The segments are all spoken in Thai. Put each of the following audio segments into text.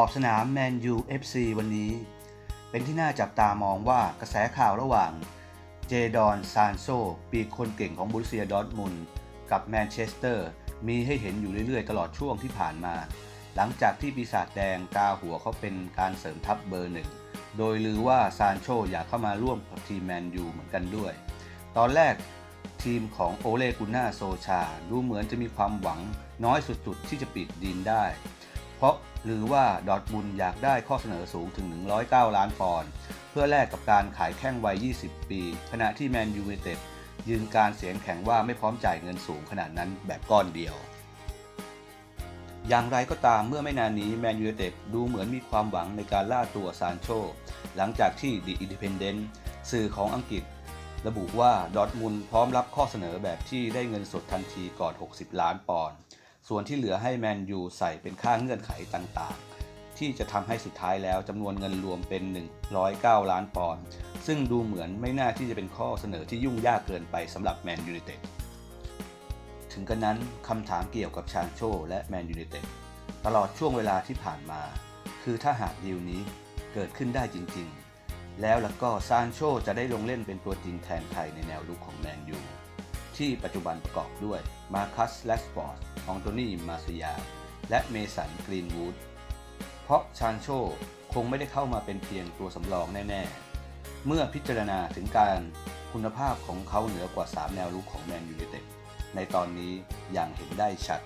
อบสนามแมนยูเอฟซีวันนี้ เป็นที่น่าจับตามองว่ากระแสข่าวระหว่าง เจดอนซานโซ ปีกคนเก่งของบุรุเซียดอร์ทมุนกับแมนเชสเตอร์ มีให้เห็นอยู่เรื่อยๆ ตลอดช่วงที่ผ่านมา หลังจากที่ปีศาจแดงกาหัวเขาเป็นการเสริมทัพเบอร์หนึ่ง โดยลือว่าซานโชอยากเข้ามาร่วมกับทีมแมนยูเหมือนกันด้วย ตอนแรกทีมของโอเลกุน่าโซชา ดูเหมือนจะมีความหวังน้อยสุดๆที่จะปิดดีนได้ เพราะ หรือว่าดอทมุนอยากได้ข้อเสนอสูงถึง 109 ล้านปอนด์เพื่อแลกกับการขายแข้งวัย 20 ปี ขณะที่แมนยูไนเต็ดยืนการเสียงแข็งว่าไม่พร้อมจ่ายเงินสูงขนาดนั้นแบบก้อนเดียว อย่างไรก็ตามเมื่อไม่นานนี้แมนยูไนเต็ดดูเหมือนมีความหวังในการล่าตัวซานโช หลังจากที่ดีอินดิเพนเดนต์สื่อของอังกฤษ ระบุว่าดอทมุนพร้อมรับข้อเสนอแบบที่ได้เงินสดทันทีก่อน 60 ล้านปอนด์ ส่วนที่เหลือให้แมนยูใส่เป็นค่าเงื่อนไขต่างๆ ที่จะทำให้สุดท้ายแล้วจำนวนเงินรวมเป็น 109 ล้านปอนด์ซึ่งดูเหมือนไม่น่าที่จะเป็นข้อเสนอที่ยุ่งยากเกินไปสำหรับแมนยูไนเต็ดถึงกระนั้นคำถามเกี่ยวกับชานโชและแมนยูไนเต็ดตลอดช่วงเวลาที่ผ่านมา คือถ้าหากดีลนี้เกิดขึ้นได้จริงๆ แล้วแล้วก็ซานโชจะได้ลงเล่นเป็นตัวจริงแทนใครในแนวลุกของแมนยูที่ปัจจุบันประกอบด้วยมาคัสแลสฟอร์ องโตนีมาซิยา และเมสันกรีนวูด เพราะชานโชคงไม่ได้เข้ามาเป็นเพียงตัวสำรองแน่ ๆ เมื่อพิจารณาถึงการคุณภาพของเขาเหนือกว่า 3 แนวรุกของแมนยูไนเต็ดในตอนนี้อย่างเห็นได้ชัด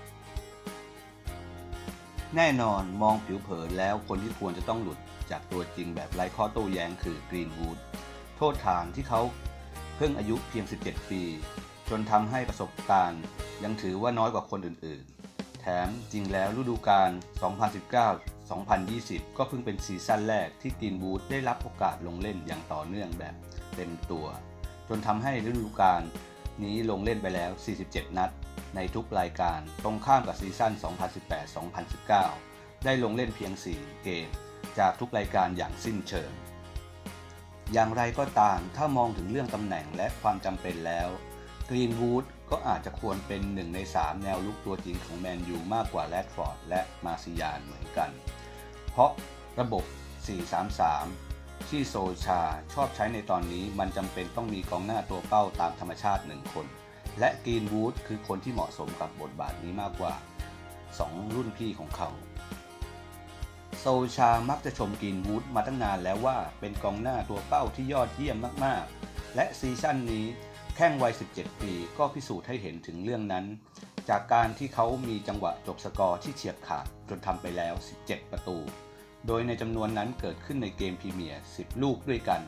แน่นอนมองผิวเผินแล้วคนที่ควรจะต้องหลุดจากตัวจริงแบบไร้ข้อโต้แย้งคือกรีนวูด โทษฐานที่เขาเพิ่งอายุเพียง 17 ปี จนทำให้ประสบการณ์ยังถือว่าน้อยกว่าคนอื่นๆ แถมจริงแล้วฤดูกาล 2019-2020 ก็เพิ่งเป็นซีซั่นแรกที่กีนวูดได้รับโอกาสลงเล่นอย่างต่อเนื่องแบบเต็มตัว จนทำให้ฤดูกาลนี้ลงเล่นไปแล้ว 47 นัด ในทุกรายการตรงข้ามกับซีซั่น 2018-2019 ได้ลงเล่นเพียง 4 เกม จากทุกรายการอย่างสิ้นเชิง อย่างไรก็ตามถ้ามองถึงเรื่องตำแหน่งและความจำเป็นแล้ว กรีนวูดก็อาจจะควรเป็นหนึ่งใน 3 แนวลุกตัวจริงของแมนยูมากกว่าแรดฟอร์ดและมาซิยานเหมือนกัน เพราะระบบ 4-3-3 ที่โซชาชอบใช้ในตอนนี้มันจำเป็นต้องมีกองหน้าตัวเป้าตามธรรมชาติหนึ่งคน และกรีนวูดคือคนที่เหมาะสมกับบทบาทนี้มากกว่า 2 รุ่นพี่ของเขาโซชามักจะชมกรีนวูดมาตั้งนานแล้วว่าเป็นกองหน้าตัวเป้าที่ยอดเยี่ยมมาก ๆ และซีซั่นนี้ แข้งวัย 17 ปีก็พิสูจน์ให้เห็นถึงเรื่องนั้น จากการที่เขามีจังหวะจบสกอร์ที่เฉียบขาดจนทำไปแล้ว 17 ประตู โดยในจำนวนนั้นเกิดขึ้นในเกมพรีเมียร์ 10 ลูกด้วยกัน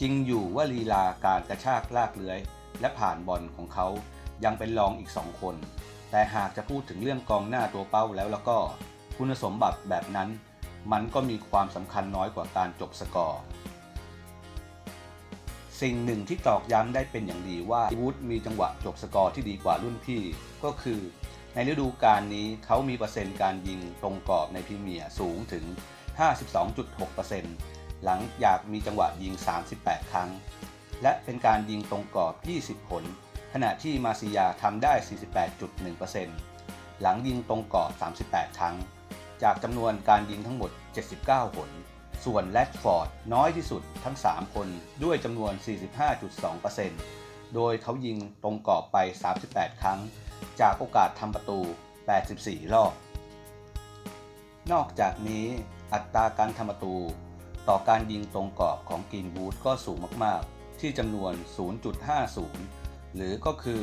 จริงอยู่ว่าลีลาการกระชากลากเลื้อย และผ่านบอลของเขายังเป็นรองอีก 2 คน แต่หากจะพูดถึงเรื่องกองหน้าตัวเป้าแล้วแล้วก็ คุณสมบัติแบบนั้น มันก็มีความสำคัญน้อยกว่าการจบสกอร์ สิ่งหนึ่งที่ตอกย้ำได้เป็นอย่างดีว่าวูดมีจังหวะจบสกอร์ที่ดีกว่ารุ่นพี่ ก็คือ ในฤดูกาลนี้เขามีเปอร์เซ็นต์การยิงตรงกรอบในพรีเมียร์สูงถึง 52.6%หลังจากมีจังหวะยิง 38 ครั้ง และเป็นการยิงตรงกรอบ 20 ผล ขณะที่มาซิยาทำได้ 48.1%หลังยิงตรงกรอบ 38 ครั้ง จากจำนวนการยิงทั้งหมด 79 ผล ส่วนแรดฟอร์ดน้อยที่สุดทั้ง 3 คนด้วยจำนวน 45.2%โดยเขายิงตรงกรอบไป 38 ครั้ง จากโอกาสทำประตู 84 รอบ นอกจากนี้อัตราการทำประตู ต่อการยิงตรงกรอบของกรีนวูดก็สูงมากๆ ที่จำนวน 0.50 หรือก็คือ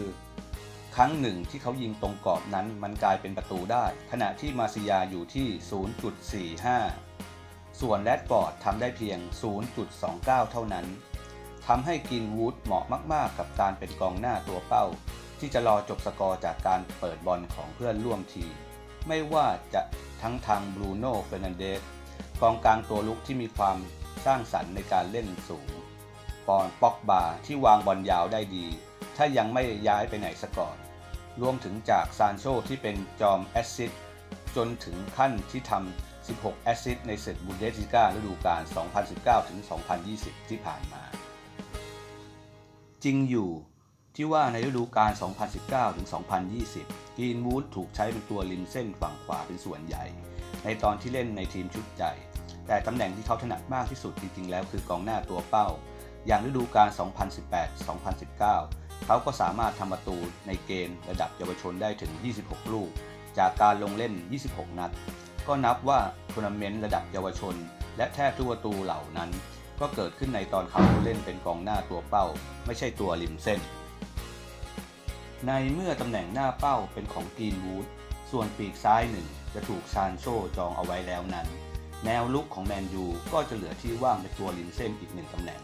ครั้งหนึ่งที่เขายิงตรงกรอบนั้นมันกลายเป็นประตูได้ ขณะที่มาซิยาอยู่ที่ 0.45 ส่วนแรดฟอร์ดทำได้เพียง 0.29 เท่านั้นทำให้กินวูดเหมาะมากๆ กับการเป็นกองหน้าตัวเป้า ที่จะรอจบสกอร์จากการเปิดบอลของเพื่อนร่วมทีมไม่ว่าจะทั้งทางบรูโน่เฟรนันเดสกองกลางตัวลุกที่มีความสร้างสรรค์ในการเล่นสูง ปอนป็อกบาที่วางบอลยาวได้ดี ถ้ายังไม่ย้ายไปไหนสก่อน รวมถึงจากซานโชที่เป็นจอมแอสซิสต์จนถึงขั้นที่ทำ 16 แอสซิสต์ในศึกบุนเดสลิก้าฤดูกาล 2019-2020 ที่ผ่านมา จริงอยู่ที่ว่าในฤดูกาล 2019-2020 กรีนวูดถูกใช้เป็นตัวริมเส้นฝั่งขวาเป็นส่วนใหญ่ ในตอนที่เล่นในทีมชุดใหญ่ แต่ตำแหน่งที่เขาถนัดมากที่สุดจริงๆ แล้วคือกองหน้าตัวเป้า อย่างฤดูกาล 2018-2019 เขาก็สามารถทำประตูในเกมระดับเยาวชนได้ถึง 26 ลูก จากการลงเล่น 26 นัด ก็นับว่าทัวร์นาเมนต์ระดับเยาวชน และแทบทุกประตูเหล่านั้น ก็เกิดขึ้นในตอนเขาเล่นเป็นกองหน้าตัวเป้า ไม่ใช่ตัวริมเส้น ในเมื่อตำแหน่งหน้าเป้าเป็นของกรีนวูดส่วนปีกซ้ายหนึ่งจะถูกซานโชจองเอาไว้แล้วนั้น แนวลุกของแมนยูก็จะเหลือที่ว่างเป็นตัวริมเส้นอีกหนึ่งตำแหน่ง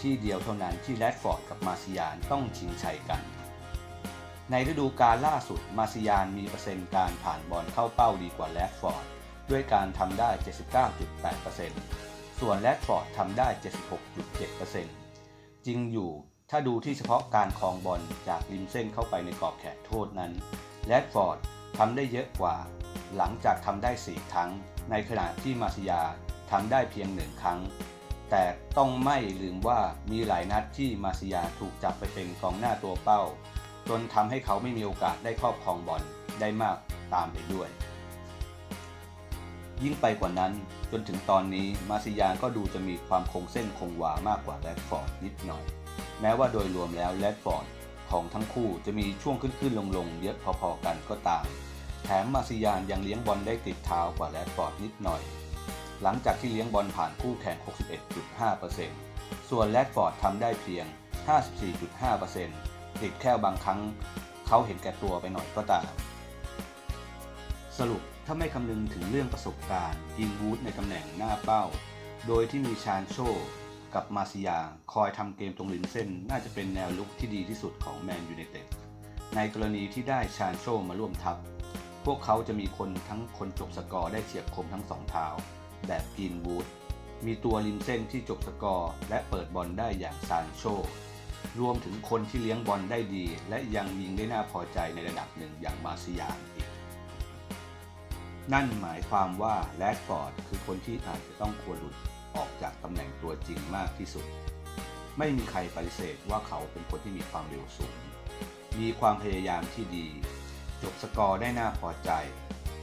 ที่เดียวเท่านั้นที่แรดฟอร์ดกับมาซิยานต้องชิงชัยกัน ในฤดูกาลล่าสุดมาซิยานมีเปอร์เซ็นต์การผ่านบอลเข้าเป้าดีกว่าแรดฟอร์ดด้วยการทำได้ 79.8%ส่วนแรดฟอร์ดทำได้ 76.7%จริงอยู่ถ้าดูที่เฉพาะการครองบอลจากริมเส้นเข้าไปในกรอบแขกโทษนั้นแรดฟอร์ดทำได้เยอะกว่า หลังจากทำได้ 4 ครั้ง ในขณะที่มาซิยาทำได้เพียงหนึ่งครั้ง แต่ต้องไม่ลืมว่ามีหลายนัดที่มาซิยาถูกจับไปเป็นกองหน้าตัวเป้า จนทำให้เขาไม่มีโอกาสได้ครอบครองบอลได้มากตามไปด้วย ยิ่งไปกว่านั้นจนถึงตอนนี้มาซิยานก็ดูจะมีความคงเส้นคงวามากกว่าแรดฟอร์ดนิดหน่อย แม้ว่าโดยรวมแล้วแรดฟอร์ดของทั้งคู่จะมีช่วงขึ้นๆลงๆเยอะพอๆกันก็ตาม แถมมาซิยานยังเลี้ยงบอลได้ติดเท้ากว่าแรดฟอร์ดนิดหน่อย หลังจากที่เลี้ยงบอลผ่านคู่แข่ง 61.5%ส่วนแรดฟอร์ดทำได้เพียง 54.5% ติดแค่บางครั้งเขาเห็นแก่ตัวไปหน่อยก็ตาม สรุปถ้าไม่คำนึงถึงเรื่องประสบการณ์อินวูดในตำแหน่งหน้าเป้า โดยที่มีชานโชกับมาซิยาคอยทำเกมตรงริมเส้น น่าจะเป็นแนวลุกที่ดีที่สุดของแมนยูไนเต็ดในกรณีที่ได้ชานโชมาร่วมทัพ พวกเขาจะมีคนทั้งคนจบสกอร์ได้เฉียบคมทั้งสองเท้า แบบกรีนวูดมีตัวริมเส้นที่จบสกอร์และเปิดบอลได้อย่างซานโช รวมถึงคนที่เลี้ยงบอลได้ดี และยังยิงได้น่าพอใจในระดับหนึ่งอย่างมาซิยานอีก นั่นหมายความว่าแรดฟอร์ดคือคนที่อาจจะต้องควรหลุดออกจากตำแหน่งตัวจริงมากที่สุด ไม่มีใครปฏิเสธว่าเขาเป็นคนที่มีความเร็วสูง มีความพยายามที่ดี จบสกอร์ได้น่าพอใจ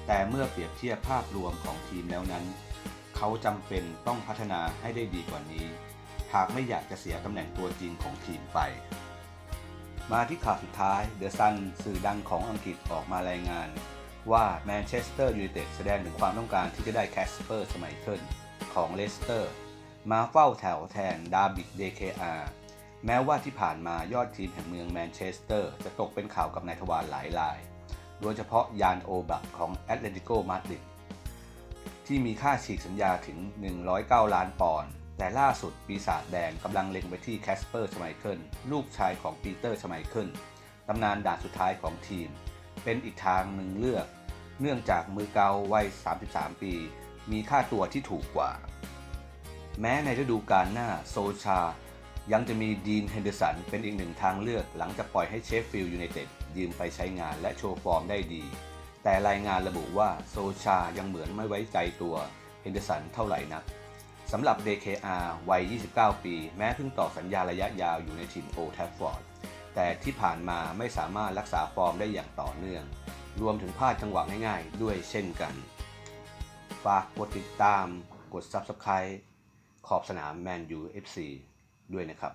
แต่เมื่อเปรียบเทียบภาพรวมของทีมแล้วนั้น เขาจำเป็นต้องพัฒนาให้ได้ดีกว่านี้ หากไม่อยากจะเสียตำแหน่งตัวจริงของทีมไป มาที่ข่าวสุดท้ายเดอะซันสื่อดังของอังกฤษออกมารายงาน ว่าแมนเชสเตอร์ยูไนเต็ดแสดงถึงความต้องการที่จะได้แคสเปอร์สมัยเคิลของเลสเตอร์ มาเฝ้าแถวแทนดาบิดเดเคอาแม้ว่าที่ผ่านมายอดทีมแห่งเมืองแมนเชสเตอร์ จะตกเป็นข่าวกับนายทวารหลายราย โดยเฉพาะยานโอบักของแอตเลติโกมาดริดที่มีค่าฉีกสัญญาถึง 109 ล้านปอนด์ แต่ล่าสุดปีศาจแดงกำลังเล็งไปที่แคสเปอร์ชไมเคิลลูกชายของปีเตอร์ชไมเคิลตำนานด่านสุดท้ายของทีม เป็นอีกทางหนึ่งเลือก เนื่องจากมือเกาวัย 33 ปี มีค่าตัวที่ถูกกว่า แม้ในฤดูกาลหน้าโซชา ยังจะมีดีนเฮนเดอร์สันเป็นอีกหนึ่งทางเลือกหลังจากปล่อยให้เชฟฟิลด์ยูไนเต็ดยืมไปใช้งานและโชว์ฟอร์มได้ดี แต่รายงานระบุว่าโซชายังเหมือนไม่ไว้ใจตัวเฮนเดอร์สันเท่าไหร่นัก สำหรับ DKR วัย 29 ปี แม้เพิ่งต่อสัญญาระยะยาวอยู่ในทีมโอทัฟฟอร์ด แต่ที่ผ่านมาไม่สามารถรักษาฟอร์มได้อย่างต่อเนื่อง รวมถึงพลาดจังหวะง่ายๆ ด้วยเช่นกัน ฝากกดติดตาม กด Subscribe ขอบสนามแมนยู FC ด้วยนะครับ